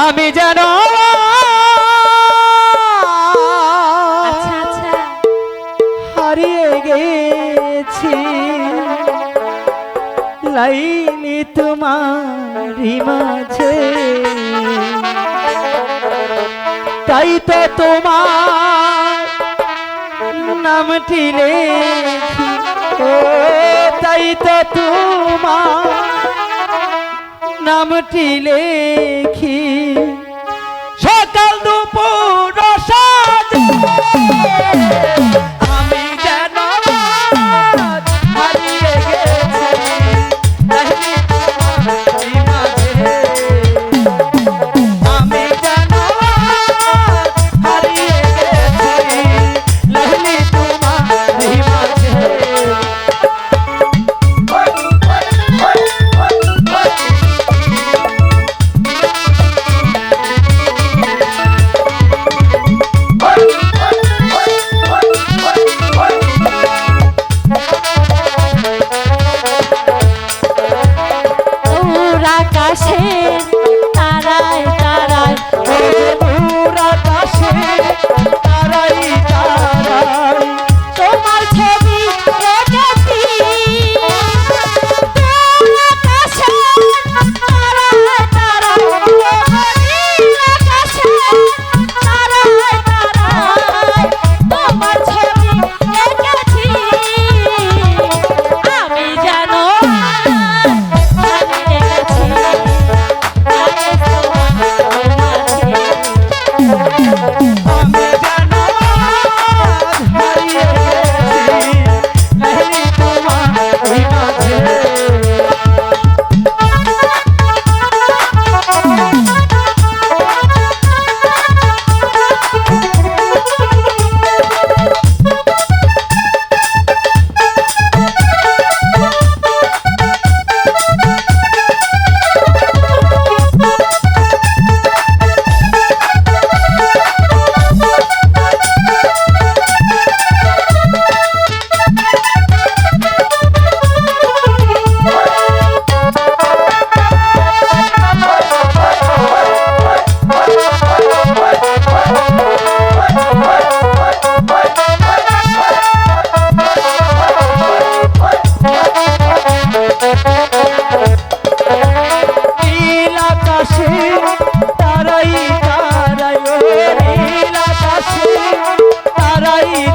আমি যেন আচ্ছা, আচ্ছা। হারিয়ে গেছি। লাইনি তোমার মাঝে। তাই তো তোমার নামটি লেখি। ও তাই তো তোমার নামটি লেখি। সকাল দুপুর। আকাশে তারায় তারায় ভোর পাশে পাই